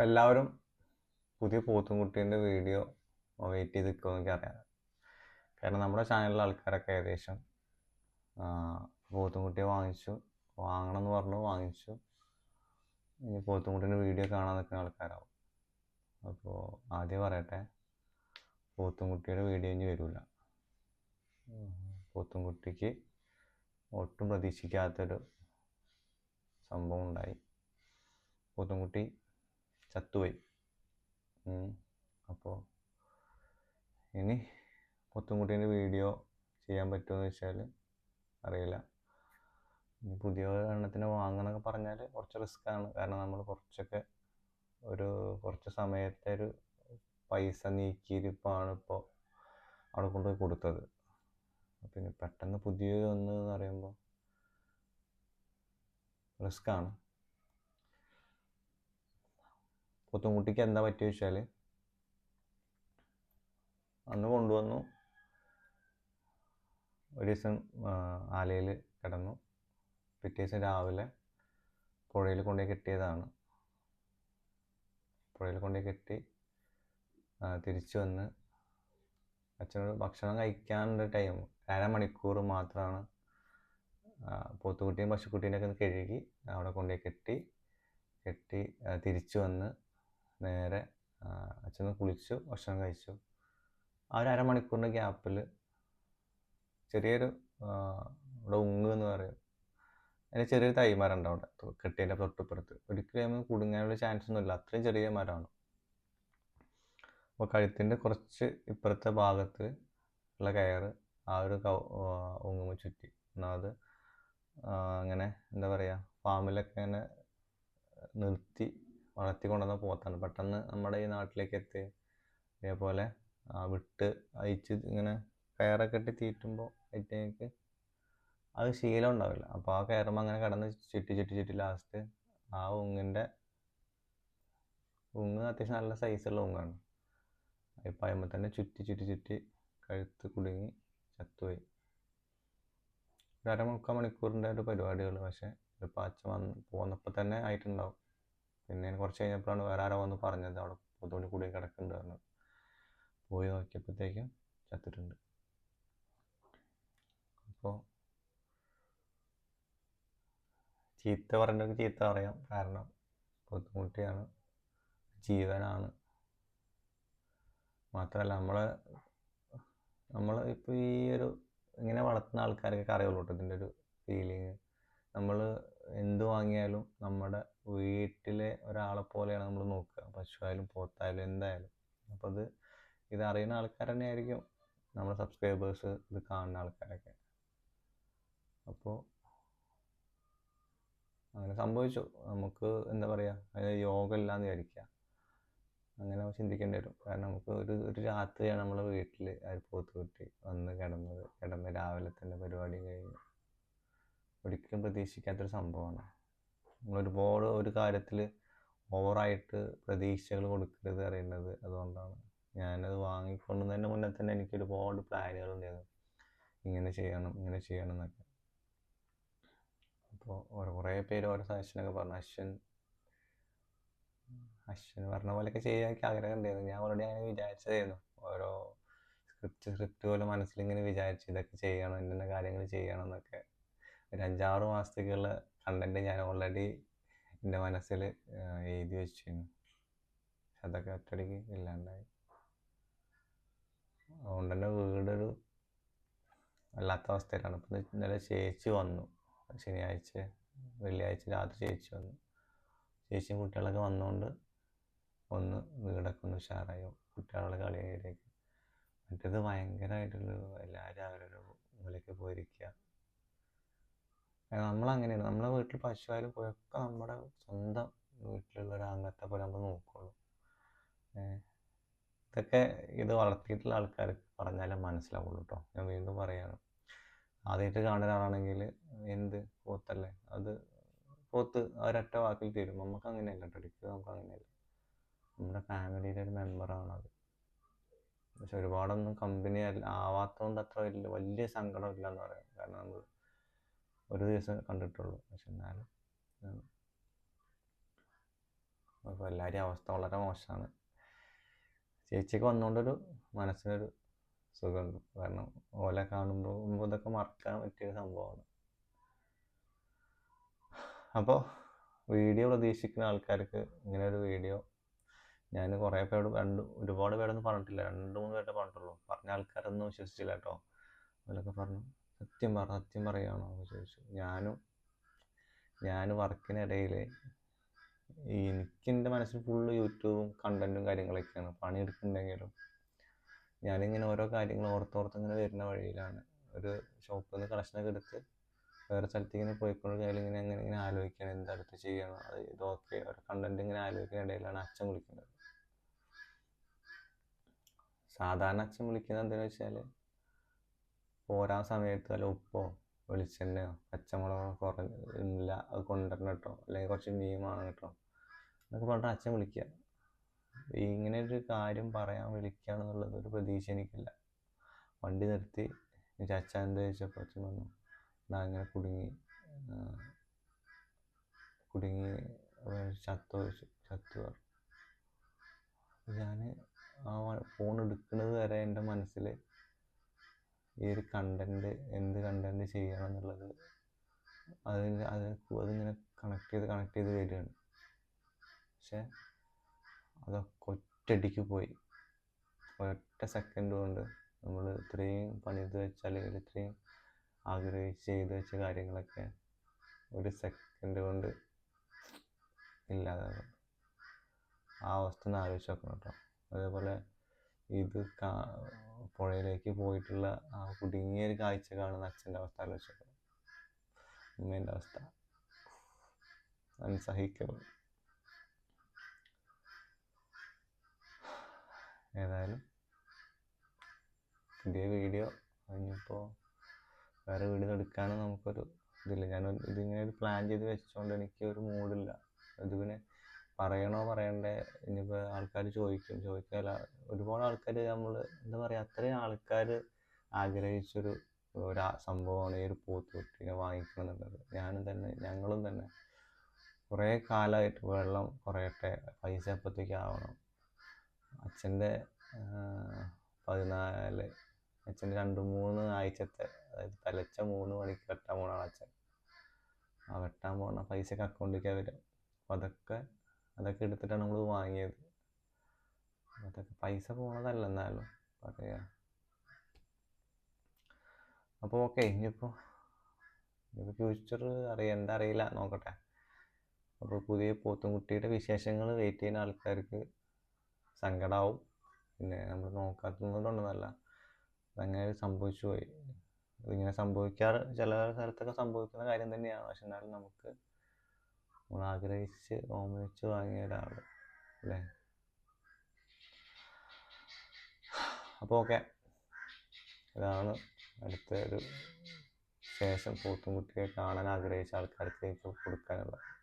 അപ്പം എല്ലാവരും പുതിയ പോത്തുംകുട്ടീന്റെ വീഡിയോ വെയിറ്റ് ചെയ്ത് നിൽക്കുമോ എനിക്ക് അറിയാം കാരണം നമ്മുടെ ചാനലിലെ ആൾക്കാരൊക്കെ ഏകദേശം പോത്തും പോത്തുംകുട്ടിയെ വാങ്ങിച്ചു വാങ്ങണം എന്ന് പറഞ്ഞു വാങ്ങിച്ചു. ഇനി പോത്തുംകുട്ടീന്റെ വീഡിയോ കാണാൻ നിൽക്കുന്ന ആൾക്കാരാവും. അപ്പോൾ ആദ്യം പറയട്ടെ പോത്തുംകുട്ടിയുടെ വീഡിയോ ഇനി വരില്ല പോത്തുംകുട്ടിക്ക് ഒട്ടും പ്രതീക്ഷിക്കാത്തൊരു സംഭവം ഉണ്ടായി. പോത്തുംകുട്ടി ചത്തുപോയി. അപ്പോൾ ഇനി പോത്തുംകുട്ടീന്റെ വീഡിയോ ചെയ്യാൻ പറ്റുമോ എന്ന് വെച്ചാൽ അറിയില്ല. ഇനി പുതിയ എണ്ണത്തിന് വാങ്ങണമെന്നൊക്കെ പറഞ്ഞാൽ കുറച്ച് റിസ്ക്കാണ് കാരണം നമ്മൾ കുറച്ചൊക്കെ ഒരു കുറച്ച് സമയത്തെ ഒരു പൈസ നീക്കിയിരിപ്പാണ് ഇപ്പോൾ അവിടെ കൊണ്ടുപോയി കൊടുത്തത്. പിന്നെ പെട്ടെന്ന് പുതിയത് ഒന്ന് എന്ന് പറയുമ്പോൾ റിസ്ക്കാണ് പോത്തുംകുട്ടിക്ക് എന്താ പറ്റിയ വെച്ചാൽ അന്ന് കൊണ്ടുവന്നു. ഒരു ദിവസം ആലയിൽ കിടന്നു. പിറ്റേ ദിവസം രാവിലെ പുഴയിൽ കൊണ്ടുപോയി കെട്ടിയതാണ്. പുഴയിൽ കൊണ്ടുപോയി കെട്ടി തിരിച്ചു വന്ന് അച്ഛനോട് ഭക്ഷണം കഴിക്കാനുള്ള ടൈം അരമണിക്കൂർ മാത്രമാണ് പോത്തുകുട്ടിയും പശുക്കുട്ടീനെയൊക്കെ കഴുകി അവിടെ കൊണ്ടുപോയി കെട്ടി കെട്ടി തിരിച്ചു വന്ന് നേരെ അച്ഛന് കുളിച്ചു ഭക്ഷണം കഴിച്ചു. ആ ഒരു അരമണിക്കൂറിന്റെ ഗ്യാപ്പിൽ ചെറിയൊരു ഇവിടെ ഉങ്ങ് എന്ന് പറയും. അതിന് ചെറിയൊരു തൈ മരം ഉണ്ട് അവിടെ കെട്ടിയതിന്റെ തൊട്ടിപ്പുറത്ത്. ഒരിക്കലും കുടുങ്ങാനുള്ള ചാൻസ് ഒന്നുമില്ല അത്രയും ചെറിയ മരമാണ്. അപ്പോൾ കഴുത്തിന്റെ കുറച്ച് ഇപ്പുറത്തെ ഭാഗത്ത് ഉള്ള കയറ് ആ ഒരു കൗ ഉങ്ങുമ്പോൾ ചുറ്റി. ഒന്നാമത് അങ്ങനെ എന്താ പറയുക ഫാമിലൊക്കെ ഇങ്ങനെ നിർത്തി വളർത്തി കൊണ്ടുവന്ന പോത്താണ്. പെട്ടെന്ന് നമ്മുടെ ഈ നാട്ടിലേക്ക് എത്തി അതേപോലെ ആ വിട്ട് അയച്ച് ഇങ്ങനെ കയറൊക്കെ ഇട്ട് തീറ്റുമ്പോൾ അതിലേക്ക് അത് ശീലം ഉണ്ടാവില്ല. അപ്പോൾ ആ കയറുമ്പോൾ അങ്ങനെ കടന്ന് ചുറ്റി ചുറ്റി ചുറ്റി ലാസ്റ്റ് ആ ഉങ്ങിന്റെ ഉങ്ങ് അത്യാവശ്യം നല്ല സൈസുള്ള ഉങ്ങാണ്. ഇപ്പം അയമ്പോൾ തന്നെ ചുറ്റി ചുറ്റി ചുറ്റി കഴുത്ത് കുടുങ്ങി ചത്തുപോയി. ഒരു അരമുക്കാൽ മണിക്കൂറിന്റെ ഒരു പരിപാടികൾ പക്ഷേ ഒരു അച്ഛൻ വന്ന് പോന്നപ്പോൾ തന്നെ ആയിട്ടുണ്ടാവും. പിന്നെ കുറച്ച് കഴിഞ്ഞപ്പോഴാണ് വേറെ ആരോ വന്ന് പറഞ്ഞത് അവിടെ പൊതുവണി കൂടി കിടക്കുന്നുണ്ട് പോയി നോക്കിയപ്പോഴത്തേക്കും ചത്തിട്ടുണ്ട്. അപ്പോൾ ചീത്ത പറഞ്ഞവർക്ക് ചീത്ത പറയാം. കാരണം ബുദ്ധിമുട്ടിയാണ്. ജീവനാണ്. മാത്രമല്ല നമ്മൾ നമ്മൾ ഇപ്പോൾ ഈ ഒരു ഇങ്ങനെ വളർത്തുന്ന ആൾക്കാർക്കൊക്കെ അറിയുള്ളൂ കേട്ടോ ഇതിന്റെ ഒരു ഫീലിങ് നമ്മൾ എന്ത് വാങ്ങിയാലും നമ്മുടെ വീട്ടിലെ ഒരാളെ പോലെയാണ് നമ്മൾ നോക്കുക. പശുവായാലും പോത്തായാലും എന്തായാലും. അപ്പോൾ അത് ഇത് അറിയുന്ന ആൾക്കാർ തന്നെ ആയിരിക്കും. നമ്മുടെ സബ്സ്ക്രൈബേഴ്സ് ഇത് കാണുന്ന ആൾക്കാരൊക്കെ. അപ്പോൾ അങ്ങനെ സംഭവിച്ചു. നമുക്ക് എന്താ പറയുക യോഗ ഇല്ലാന്ന് വിചാരിക്കുക. അങ്ങനെ ചിന്തിക്കേണ്ടി വരും. കാരണം നമുക്ക് ഒരു ഒരു രാത്രിയാണ് നമ്മളെ വീട്ടിൽ ആ ഒരു വന്ന് കിടന്നത്. കിടന്ന് രാവിലെ തന്നെ പരിപാടി കഴിഞ്ഞു. ഒരിക്കലും പ്രതീക്ഷിക്കാത്തൊരു സംഭവമാണ്. നമ്മൾ ഒരുപാട് ഒരു കാര്യത്തിൽ ഓവറായിട്ട് പ്രതീക്ഷകൾ കൊടുക്കരുത് അറിയുന്നത് അതുകൊണ്ടാണ്. ഞാനത് വാങ്ങിക്കൊണ്ടുന്നതിന് മുന്നേ തന്നെ എനിക്ക് ഒരുപാട് പ്ലാനുകൾ ഉണ്ടായിരുന്നു. ഇങ്ങനെ ചെയ്യണം ഇങ്ങനെ ചെയ്യണം എന്നൊക്കെ. അപ്പോൾ ഓരോ കുറേ പേര് ഓരോ സജഷനൊക്കെ പറഞ്ഞു. അശ്വൻ അശ്വൻ പറഞ്ഞ പോലെയൊക്കെ ചെയ്യാനൊക്കെ ആഗ്രഹം ഉണ്ടായിരുന്നു. ഞാൻ ഓൾറെഡി അങ്ങനെ വിചാരിച്ചതായിരുന്നു. ഓരോ സ്ക്രിപ്റ്റ് സ്ക്രിപ്റ്റ് പോലെ മനസ്സിലിങ്ങനെ വിചാരിച്ചു ഇതൊക്കെ ചെയ്യണം ഇന്ന കാര്യങ്ങൾ ചെയ്യണം എന്നൊക്കെ. ഒരു അഞ്ചാറ് മാസത്തേക്കുള്ള കണ്ടന്റ് ഞാൻ ഓൾറെഡി എന്റെ മനസ്സിൽ എഴുതി വെച്ചിരുന്നു. അതൊക്കെ ഒറ്റയടിക്ക് ഇല്ലാണ്ടായി. അതുകൊണ്ട് തന്നെ വീടൊരു വല്ലാത്ത അവസ്ഥയിലാണ്. ഇപ്പം ഇന്നലെ ചേച്ചി വന്നു. ശനിയാഴ്ച വെള്ളിയാഴ്ച രാത്രി ചേച്ചി വന്നു. ചേച്ചിയും കുട്ടികളൊക്കെ വന്നുകൊണ്ട് ഒന്ന് വീടൊക്കെ ഒന്ന് ഉഷാറായി. കുട്ടികളുടെ കളിയിലേക്ക്. മറ്റേത് ഭയങ്കരമായിട്ടുള്ളൊരു എല്ലാവരും അവരൊരു മൂലയ്ക്ക് പോയിരിക്കുക നമ്മളങ്ങനെയാണ്. നമ്മളെ വീട്ടിൽ പശുവായാലും പോയൊക്കെ നമ്മുടെ സ്വന്തം വീട്ടിലുള്ള ഒരു അംഗത്തെ പോലെ നമ്മൾ നോക്കുള്ളൂ. ഇതൊക്കെ ഇത് വളർത്തിയിട്ടുള്ള ആൾക്കാർക്ക് പറഞ്ഞാലേ മനസ്സിലാവുള്ളൂ കേട്ടോ ഞാൻ വീണ്ടും പറയാണ്. ആദ്യമായിട്ട് കാണുന്ന ഒരാളാണെങ്കിൽ എന്ത് പോത്തല്ലേ? അത് പോത്ത് ഒരൊറ്റ വാക്കിൽ തീരും. നമുക്ക് അങ്ങനെയല്ല കേട്ടോ നമുക്ക് അങ്ങനെയല്ല. നമ്മുടെ ഫാമിലിയിലെ ഒരു മെമ്പറാണ് അത്. പക്ഷെ ഒരുപാടൊന്നും കമ്പനി ആവാത്തതുകൊണ്ട് അത്ര വലിയ വലിയ സങ്കടം ഇല്ല എന്ന് പറയാം. കാരണം നമ്മൾ ഒരു ദിവസം കണ്ടിട്ടുള്ളൂ. പക്ഷെ എന്നാലും അപ്പോൾ എല്ലാവരെയും അവസ്ഥ വളരെ മോശമാണ്. ചേച്ചിക്ക് വന്നുകൊണ്ടൊരു മനസ്സിനൊരു സുഖമുണ്ട്. കാരണം ഓലെ കാണുമ്പോൾ ഇതൊക്കെ മറക്കാൻ പറ്റിയ സംഭവമാണ്. അപ്പോൾ വീഡിയോ പ്രതീക്ഷിക്കുന്ന ആൾക്കാർക്ക് ഇങ്ങനെ ഒരു വീഡിയോ ഞാൻ കുറേ പേരോട് രണ്ട് ഒരുപാട് പേരൊന്നും പറഞ്ഞിട്ടില്ല. രണ്ട് മൂന്ന് പേരുടെ പറഞ്ഞിട്ടുള്ളൂ. പറഞ്ഞ ആൾക്കാരൊന്നും വിശ്വസിച്ചില്ല കേട്ടോ. അതിലൊക്കെ പറഞ്ഞു സത്യം പറ സത്യം പറയുകയാണോ എന്ന് ചോദിച്ചു. ഞാനും ഞാൻ വർക്കിനിടയിൽ എനിക്ക് എന്റെ മനസ്സിൽ ഫുള്ള് യൂട്യൂബും കണ്ടന്റും കാര്യങ്ങളൊക്കെയാണ്. പണിയെടുക്കുന്നുണ്ടെങ്കിലും ഞാനിങ്ങനെ ഓരോ കാര്യങ്ങൾ ഓർത്തോർത്ത് ഇങ്ങനെ വരുന്ന വഴിയിലാണ്. ഒരു ഷോപ്പിൽ നിന്ന് കളക്ഷനൊക്കെ എടുത്ത് വേറെ സ്ഥലത്ത് ഇങ്ങനെ പോയിക്കൊണ്ട് ഇങ്ങനെ അങ്ങനെ ഇങ്ങനെ ആലോചിക്കണം എന്താ അടുത്ത് ചെയ്യണം അത് ഇതൊക്കെ ഒരു കണ്ടന്റ് ഇങ്ങനെ ആലോചിക്കുന്ന ഇടയിലാണ് അച്ഛൻ വിളിക്കുന്നത്. സാധാരണ അച്ഛൻ വിളിക്കുന്നത് എന്താണെന്ന് വെച്ചാൽ പോരാ സമയത്ത് വല്ല ഉപ്പോ വെളിച്ചെണ്ണയോ പച്ചമുളകോ കുറഞ്ഞില്ല അത് കൊണ്ടുവരണം കേട്ടോ അല്ലെങ്കിൽ കുറച്ച് മീൻ വേണം കേട്ടോ എന്നൊക്കെ പറഞ്ഞിട്ട് അച്ഛൻ വിളിക്കുക. ഇങ്ങനെ ഒരു കാര്യം പറയാൻ വിളിക്കുകയാണെന്നുള്ളത് ഒരു പ്രതീക്ഷ എനിക്കില്ല. വണ്ടി നിർത്തി. എനിക്ക് അച്ഛൻ എന്താ ചോദിച്ചപ്പോൾ അച്ഛൻ പറഞ്ഞു ഞാൻ ഇങ്ങനെ കുടുങ്ങി. കുടുങ്ങി ചത്തു ചത്തു പറഞ്ഞു. ഞാൻ ആ ഫോൺ എടുക്കുന്നത് വരെ എന്റെ മനസ്സിൽ ഈ ഒരു കണ്ടന്റ് എന്ത് കണ്ടന്റ് ചെയ്യണം എന്നുള്ളത് അതിന് അത് അതിങ്ങനെ കണക്ട് ചെയ്ത് കണക്ട് ചെയ്ത് വരികയാണ്. പക്ഷേ അതൊക്കെ ഒറ്റയടിക്ക് പോയി. ഒറ്റ സെക്കൻഡ് കൊണ്ട് നമ്മൾ ഇത്രയും പണിത് വെച്ച ഇത്രയും ആഗ്രഹിച്ച് ചെയ്ത് വെച്ച കാര്യങ്ങളൊക്കെ ഒരു സെക്കൻഡ് കൊണ്ട് ഇല്ലാതാകും. ആ അവസ്ഥ ഒന്ന് ആലോചിച്ച് നോക്കണം കേട്ടോ. അതേപോലെ ഇത് കാ പുഴയിലേക്ക് പോയിട്ടുള്ള ആ കുടുങ്ങിയ ഒരു കാഴ്ച കാണുന്ന അച്ഛന്റെ അവസ്ഥ ആലോചിച്ചത് ഉമ്മേന്റെ അവസ്ഥ. അൺസഹിക്കബിൾ ഏതായാലും പുതിയ വീഡിയോ കഴിഞ്ഞപ്പോൾ വേറെ വീഡിയോ എടുക്കാനും നമുക്കൊരു ഇതില്ല. ഞാൻ ഇതിങ്ങനെ ഒരു പ്ലാൻ ചെയ്ത് വെച്ചുകൊണ്ട് എനിക്ക് ഒരു മൂഡില്ല ഇതിങ്ങനെ പറയണോ പറയണ്ടേ? ഇനിയിപ്പോൾ ആൾക്കാർ ചോദിക്കും. ചോദിക്കാല്ല. ഒരുപാട് ആൾക്കാർ നമ്മൾ എന്താ പറയുക അത്രയും ആൾക്കാർ ആഗ്രഹിച്ചൊരു ഒരു സംഭവമാണ് ഈ ഒരു പോത്തുകുട്ടീനെ വാങ്ങിക്കണം എന്നുള്ളത് ഞാനും തന്നെ ഞങ്ങളും തന്നെ. കുറേ കാലമായിട്ട് വെള്ളം കുറയട്ടെ പൈസ എപ്പോഴത്തേക്ക് ആവണം? അച്ഛന്റെ പതിനാല് അച്ഛന്റെ രണ്ട് മൂന്ന് ആഴ്ചത്തെ അതായത് തലച്ച മൂന്ന് മണിക്ക് വെട്ടാൻ പോകണം അച്ഛൻ. ആ വെട്ടാൻ പോകണ പൈസയൊക്കെ അക്കൗണ്ടിലേക്കാണ് വരിക അപ്പോൾ അതൊക്കെ അതൊക്കെ എടുത്തിട്ടാണ് നമ്മൾ വാങ്ങിയത്. അതൊക്കെ പൈസ പോണതല്ല എന്നാലും പറയാ. അപ്പോൾ ഓക്കെ ഇനിയിപ്പോൾ ഇനിയിപ്പോൾ ഫ്യൂച്ചർ അറിയാം എന്താ അറിയില്ല നോക്കട്ടെ. അപ്പോൾ പുതിയ പോത്തുംകുട്ടിയുടെ വിശേഷങ്ങൾ വെയിറ്റ് ചെയ്യുന്ന ആൾക്കാർക്ക് സങ്കടമാവും പിന്നെ നമ്മൾ നോക്കാത്തതുകൊണ്ടൊന്നുമല്ല അങ്ങനെ സംഭവിച്ചു പോയി. ഇങ്ങനെ സംഭവിക്കാറ് ചില സ്ഥലത്തൊക്കെ സംഭവിക്കുന്ന കാര്യം തന്നെയാണ്. പക്ഷെ എന്നാലും നമുക്ക് നമ്മൾ ആഗ്രഹിച്ച് ഓമനിച്ച് വാങ്ങിയ ഒരാൾ അല്ലേ? അപ്പോൾ ഓക്കെ. ഇതാണ് അടുത്ത ഒരു ശേഷം പോത്തുംകുട്ടിയെ കാണാൻ ആഗ്രഹിച്ച ആൾക്കാർക്ക് കൊടുക്കാനുള്ളത്